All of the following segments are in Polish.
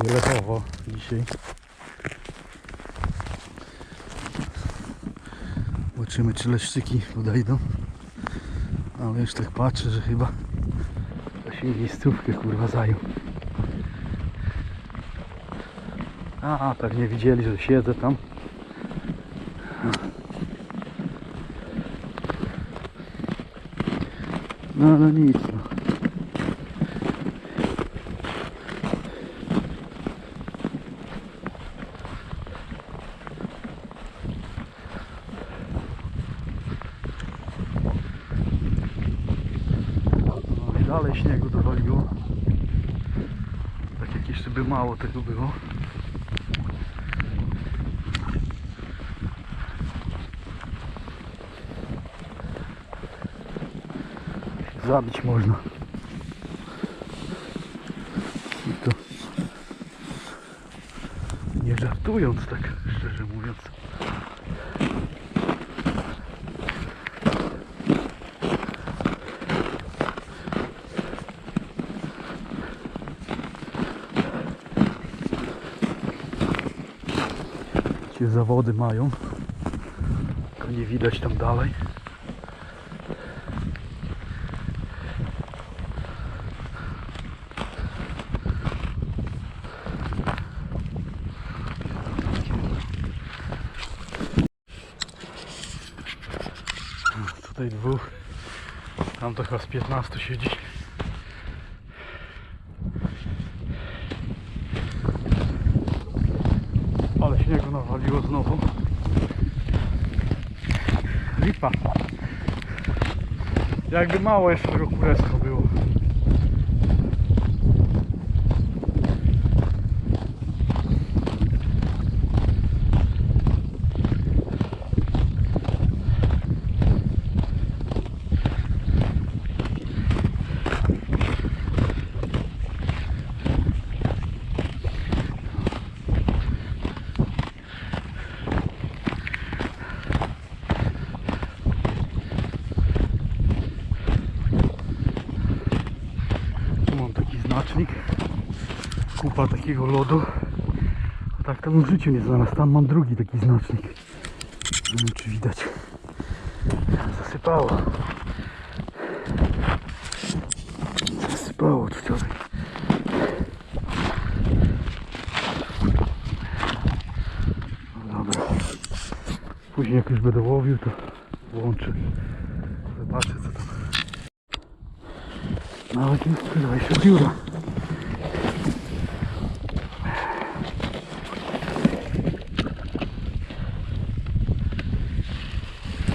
Lechowo dzisiaj. Zobaczymy czy leszczyki podejdą. Ale już tak patrzę, że chyba to się miejscówkę kurwa zajął. A, pewnie widzieli, że siedzę tam. No, no nic. No. No i dalej śniegu dowaliło. Tak jak jeszcze by mało tego było. Zabić można. I to nie żartując tak zawody mają. Tylko nie widać tam dalej. Tutaj dwóch. Tam to chyba z 15 siedzi. Ale śniegu nawaliło znowu. Lipa. Jakby mało jeszcze tego kurestwa było. Tu mam taki znacznik. Kupa takiego lodu. A tak tam w życiu nie znalazł. Tam mam drugi taki znacznik. Nie wiem czy widać. Zasypało. Zasypało tu wczoraj. No dobra. Później jak już będę łowił to włączę. Zobaczę co tam. Nawet nie skrywa się biura.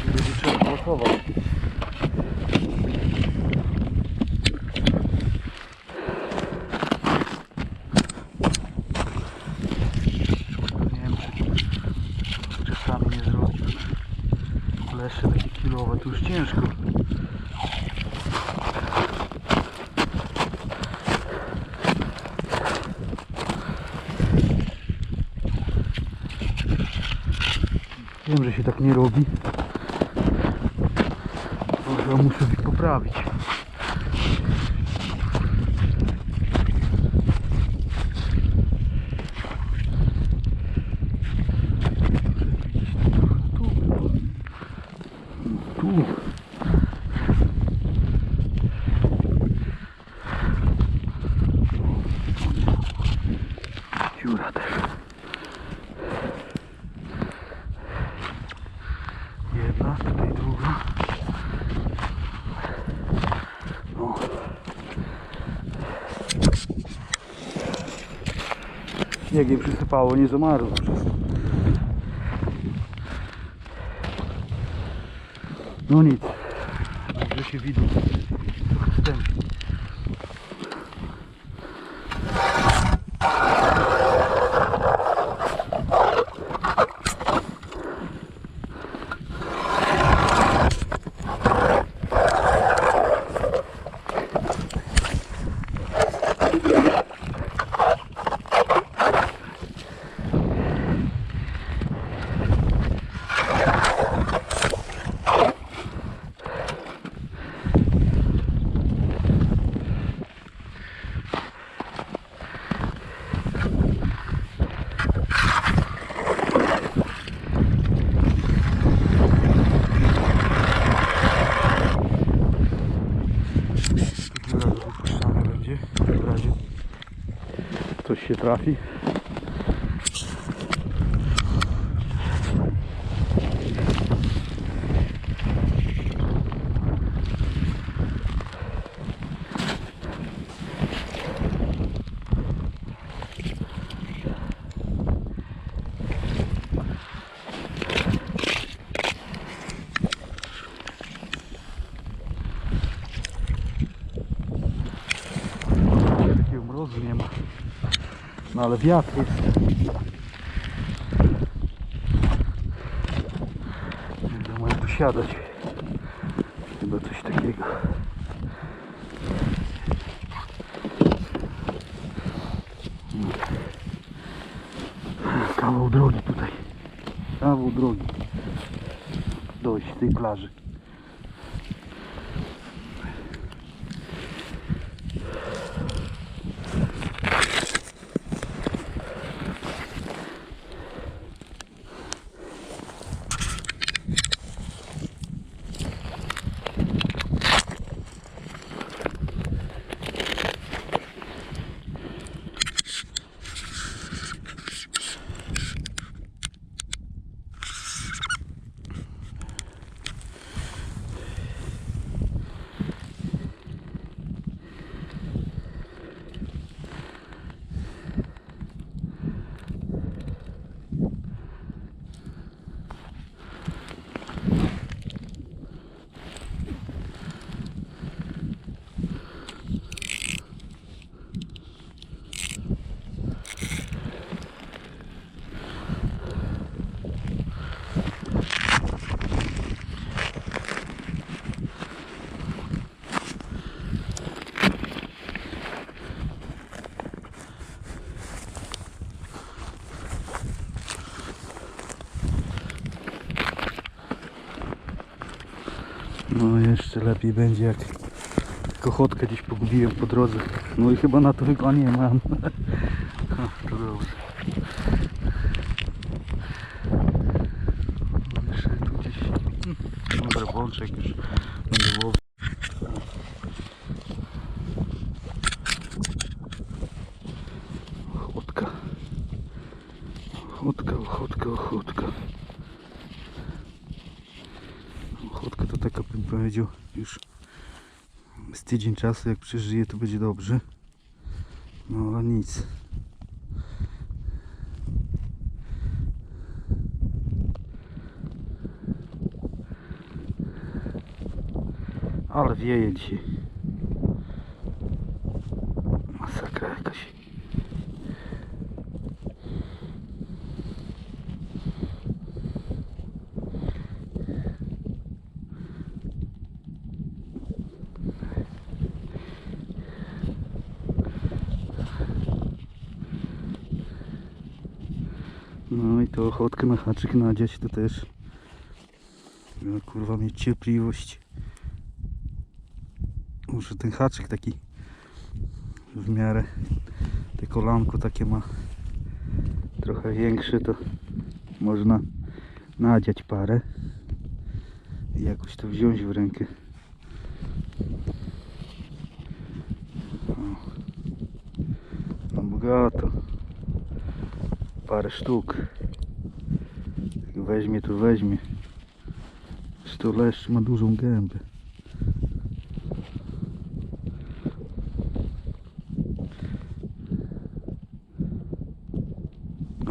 Będzie trzeba blokować. Nie wiem czy czasami nie zrobił. Ale jeszcze takie kilowe to już ciężko. Wiem, że się tak nie robi. Może muszę ich poprawić. Tu. Tu. Dziura też. Jedna, tutaj druga. No. Śniegiem przysypało, nie zamarło. No nic. Dobrze się widzi. Wstępnie. No ale wiatr jest. Nie wiem, mają tu siadać. Chyba coś takiego. Kawał drogi tutaj. Kawał drogi. Dojść tej plaży. No jeszcze lepiej będzie jak kochotkę gdzieś pogubiłem po drodze. No i chyba na to chyba nie mam. To dobrze. Jeszcze tu gdzieś. Hmm, Dobra, włączek już będę łowił. Ochotka. Ochotka, ochotka, ochotka. Ochotka to taka bym powiedział już z tydzień czasu jak przeżyję to będzie dobrze. No ale nic. Ale wieje dzisiaj. Masakra jakaś. Ochotkę na haczyk nadziać to też. No, kurwa mieć cierpliwość. Muszę ten haczyk taki w miarę te kolanko takie ma trochę większe to można nadziać parę i jakoś to wziąć w rękę. No bogato parę sztuk. Weźmie, to weźmie. Sto leszcz ma dużą gębę.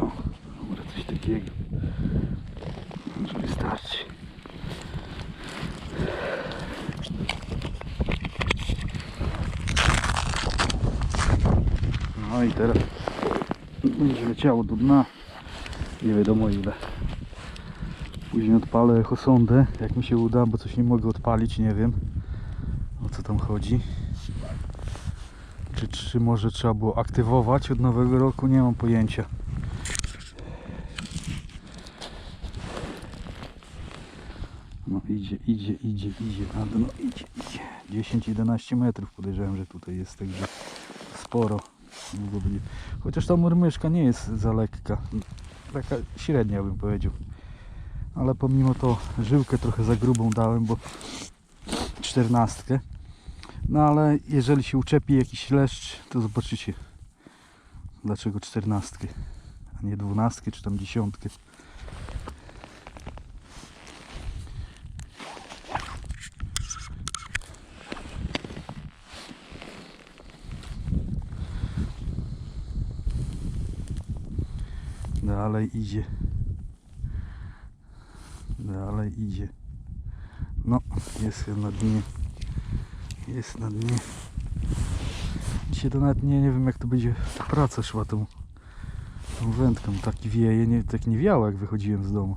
O, takiego. No i teraz będzie leciało do dna nie wiadomo ile później odpalę echosondę jak mi się uda, bo coś nie mogę odpalić nie wiem o co tam chodzi czy, czy może trzeba było aktywować od nowego roku, nie mam pojęcia no idzie, idzie, idzie, idzie na dno, idzie, idzie 10-11 metrów podejrzewam, że tutaj jest także sporo. Chociaż ta murmyszka nie jest za lekka. Taka średnia bym powiedział. Ale pomimo to żyłkę trochę za grubą dałem, bo czternastkę. No ale jeżeli się uczepi jakiś leszcz, to zobaczycie dlaczego czternastkę, a nie dwunastkę czy tam dziesiątkę. Dalej idzie. Dalej idzie. No, jest na dnie. Jest na dnie. Dzisiaj to nawet nie, nie wiem jak to będzie praca szła tą, tą wędką. Taki wieje, nie, tak nie wiało jak wychodziłem z domu.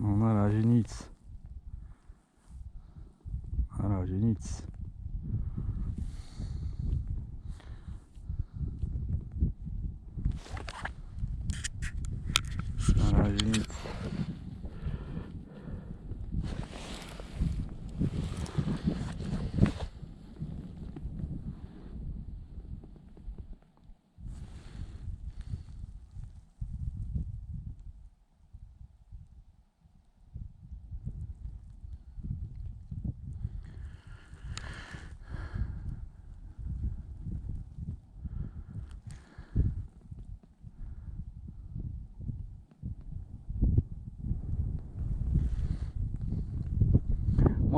No na razie nic. Na razie nic. Na razie nic.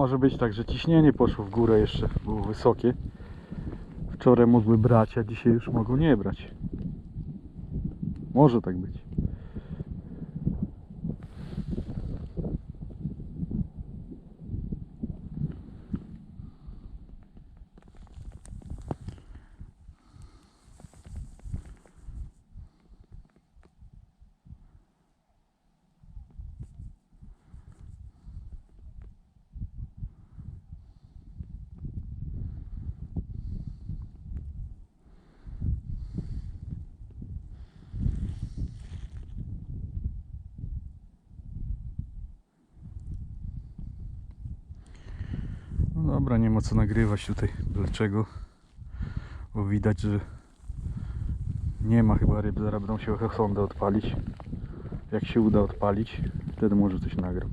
Może być tak, że ciśnienie poszło w górę jeszcze, było wysokie. Wczoraj mogły brać, a dzisiaj już mogą nie brać. Może tak być. No dobra, nie ma co nagrywać tutaj. Dlaczego? Bo widać, że nie ma chyba ryb. Zaraz będą się sondę odpalić. Jak się uda odpalić, wtedy może coś nagram.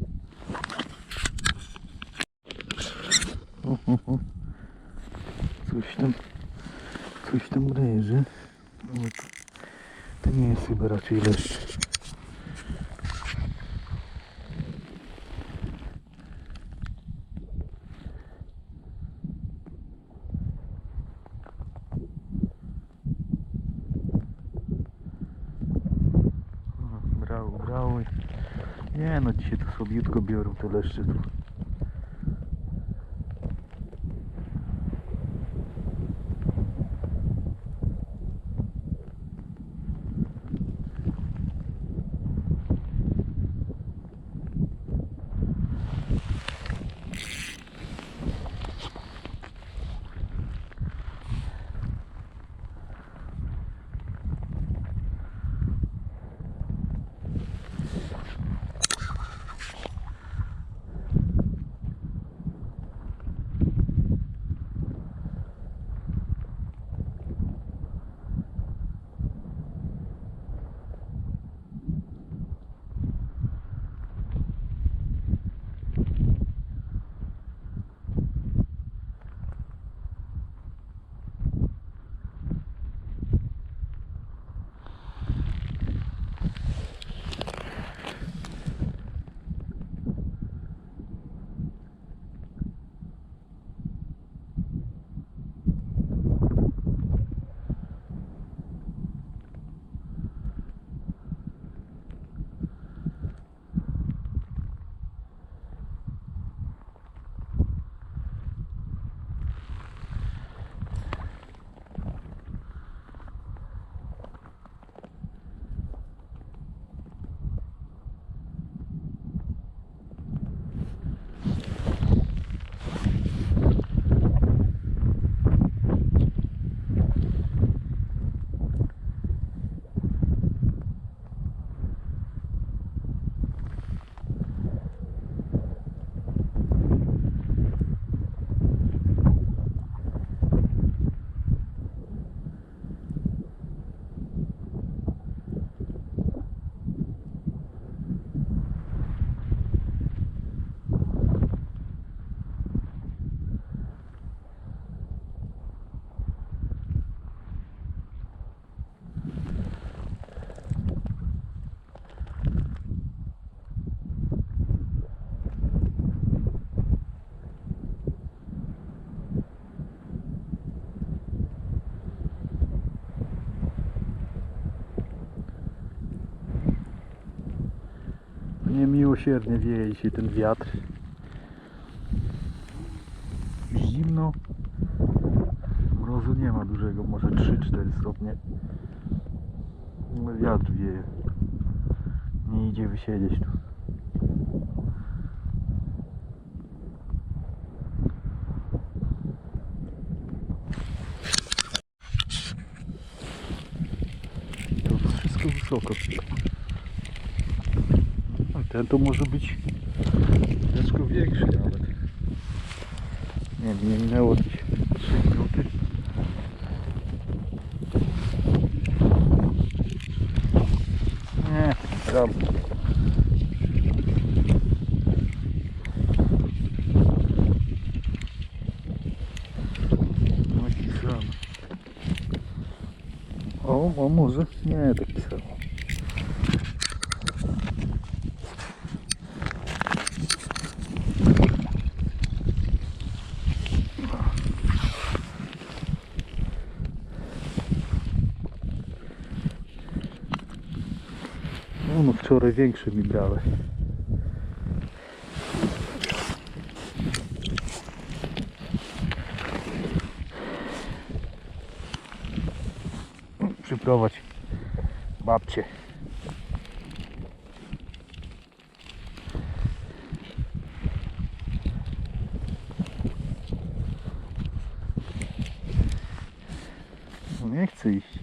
Coś tam, coś tam leży. To, to nie jest chyba raczej leszcz. O, Brały, brały. Nie no, dzisiaj to słabiutko biorą te leszcze tu. Niemiłosiernie wieje dzisiaj ten wiatr. Zimno. Mrozu nie ma dużego, może 3-4 stopnie. Wiatr wieje. Nie idzie wysiedzieć tu. To wszystko wysoko. Ten to może być troszkę większy nawet. Nie, nie minęło jakieś 3 minuty. Nie, ram. Taki sam. O, o może? Nie, taki sam. No, wczoraj większe mi brały. Przyprowadź babcie. No nie chcę iść.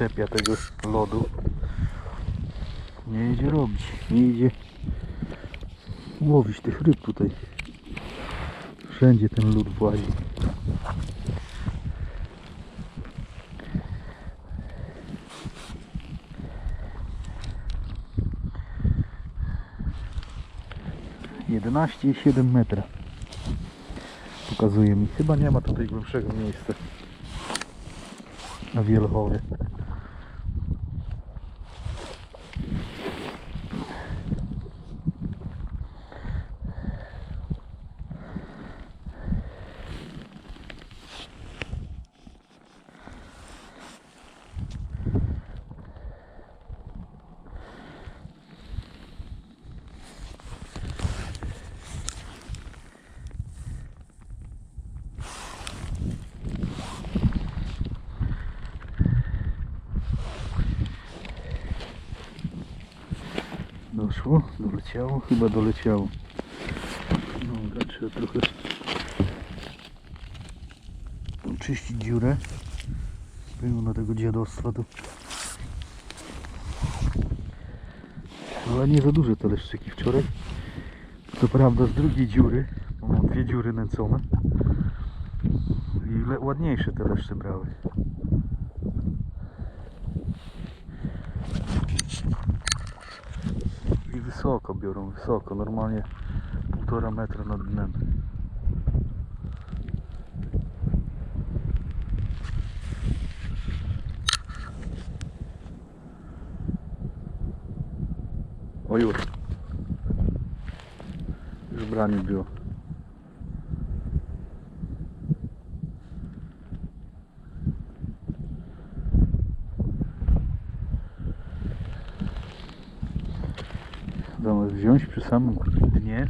Trzepia tego lodu. Nie idzie robić, nie idzie łowić tych ryb tutaj. Wszędzie ten lód włazi. Jedenaście i siedem metra pokazuje mi. Chyba nie ma tutaj głębszego miejsca na Wielochowie. Doszło, doleciało, chyba doleciało. Dobra, trzeba trochę oczyścić dziurę. Pełno tego dziadostwa tu. Ale nie za duże te leszczyki wczoraj. Co prawda z drugiej dziury, bo mam dwie dziury nęcone. I ładniejsze te leszcze brały. I wysoko biorą, wysoko, normalnie półtora metra nad dnem. O już. Już branie było. Zamiast wziąć przy samym dnie,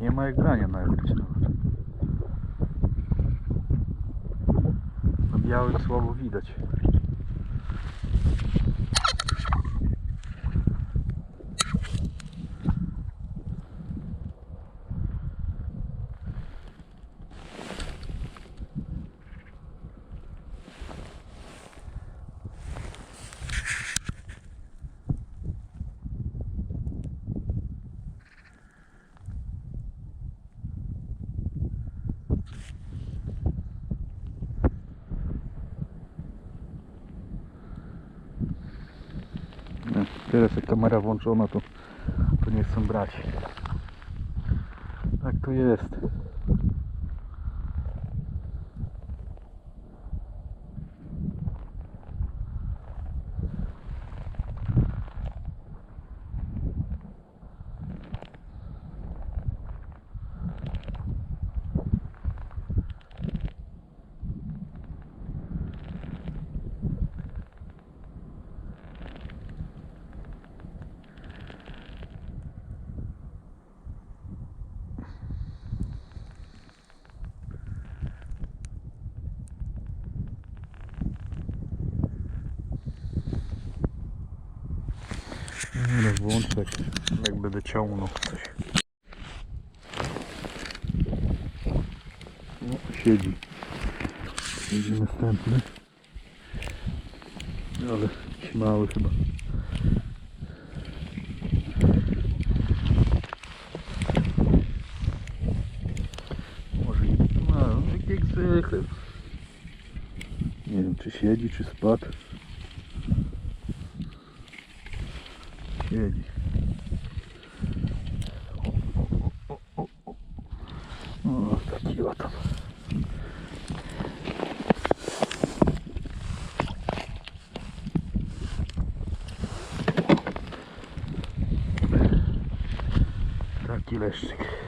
nie ma jak brania nagrać nawet. Na białym słabo widać. Teraz jak kamera włączona to, to nie chcą brać. Tak to jest. Nie włączę jak, jak będę ciągnął coś. No, siedzi. Siedzi następny. Ale mały chyba. Może no, jak zwykle. Nie wiem czy siedzi, czy spadł. Siedzi. O, o, o, o, o. O, taki oto. Taki leszczyk.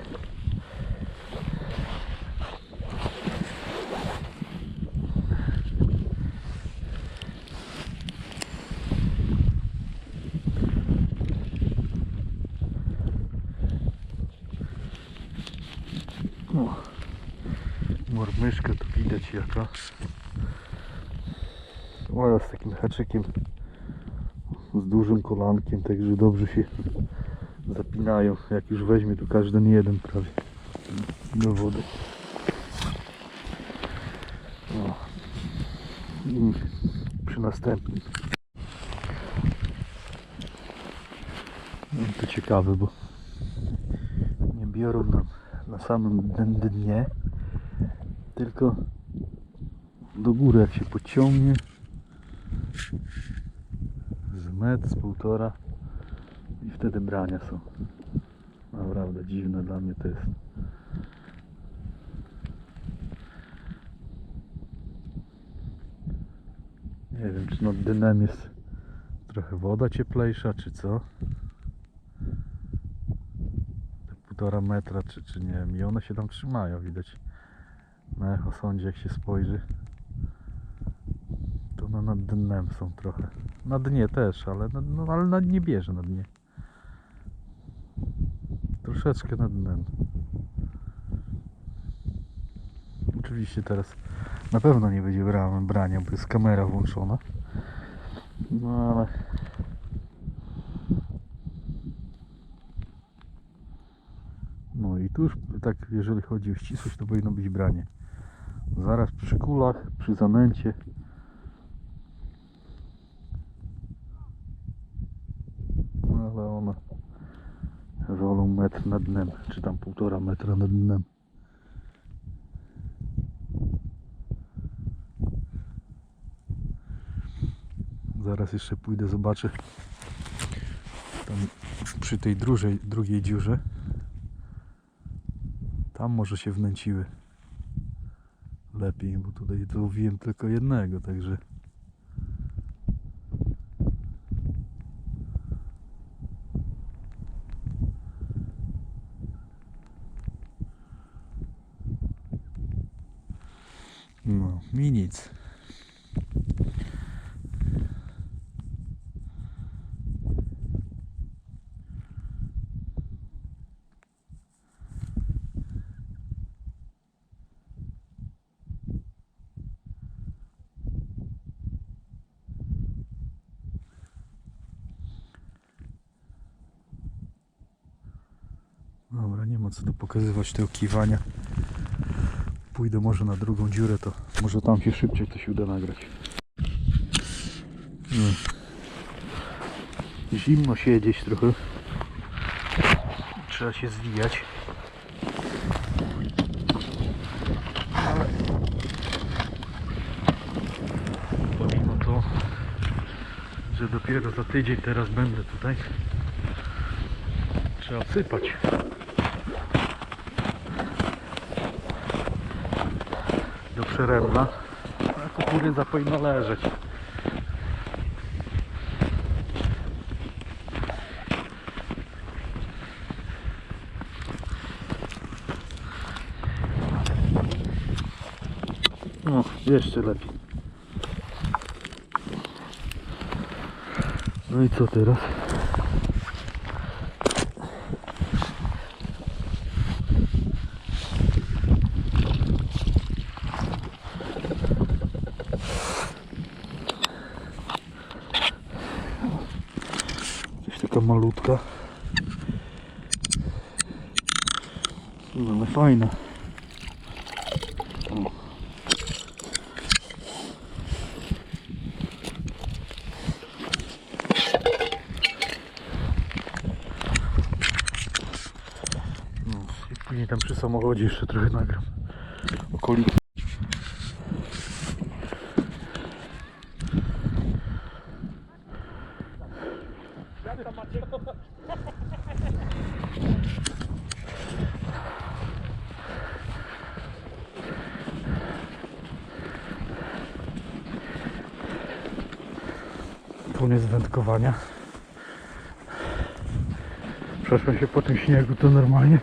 O, mormyszka tu widać jaka. O, z takim haczykiem z dużym kolankiem, także dobrze się zapinają. Jak już weźmie, to każdy nie jeden prawie do wody. O. I przy następnym. No, to ciekawe, bo nie biorą nam na samym dn- dnie, tylko do góry jak się pociągnie z metr, z półtora i wtedy brania są. Naprawdę dziwne dla mnie to jest. Nie wiem czy nad dnem jest trochę woda cieplejsza czy co. Półtora metra czy, czy nie wiem i one się tam trzymają widać na echosądzie jak się spojrzy. To one nad dnem są trochę. Na dnie też, ale, no, ale na nie bierze na dnie. Troszeczkę nad dnem. Oczywiście teraz na pewno nie będzie brania, brania bo jest kamera włączona. No ale No i tu już tak, jeżeli chodzi o ścisłość, to powinno być branie. Zaraz przy kulach, przy zanęcie. Ale one rolą metr nad dnem, czy tam półtora metra nad dnem. Zaraz jeszcze pójdę, zobaczę tam przy tej drugiej dziurze. Tam może się wnęciły lepiej, bo tutaj złowiłem tylko jednego, także no nic. Dobra, nie co tu pokazywać tego kiwania. Pójdę może na drugą dziurę, to może tam się szybciej to się uda nagrać. No. Zimno siedzieć trochę. Trzeba się zwijać. Pomimo to, że dopiero za tydzień teraz będę tutaj, trzeba sypać. Szeremna. A kukurydza powinna leżeć. No, jeszcze lepiej. No i co teraz? Jakaś taka malutka. No ale fajna. Później tam przy samochodzie jeszcze trochę nagram. Okolicy. Koniec wędkowania. Przeszłem się po tym śniegu, to normalnie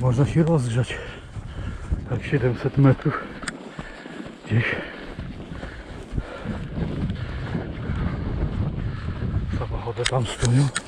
można się rozgrzać. Tak 700 metrów gdzieś. Samochody tam stoją.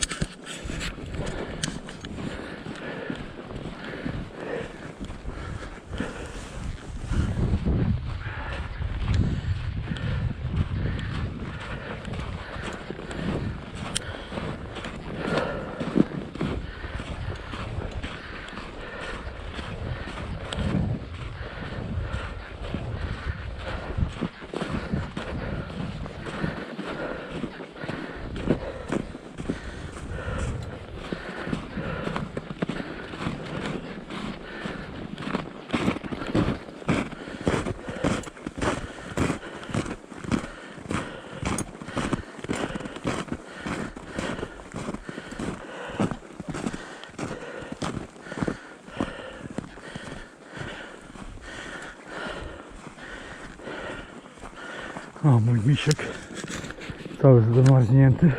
O, mój misiek cały zamarznięty.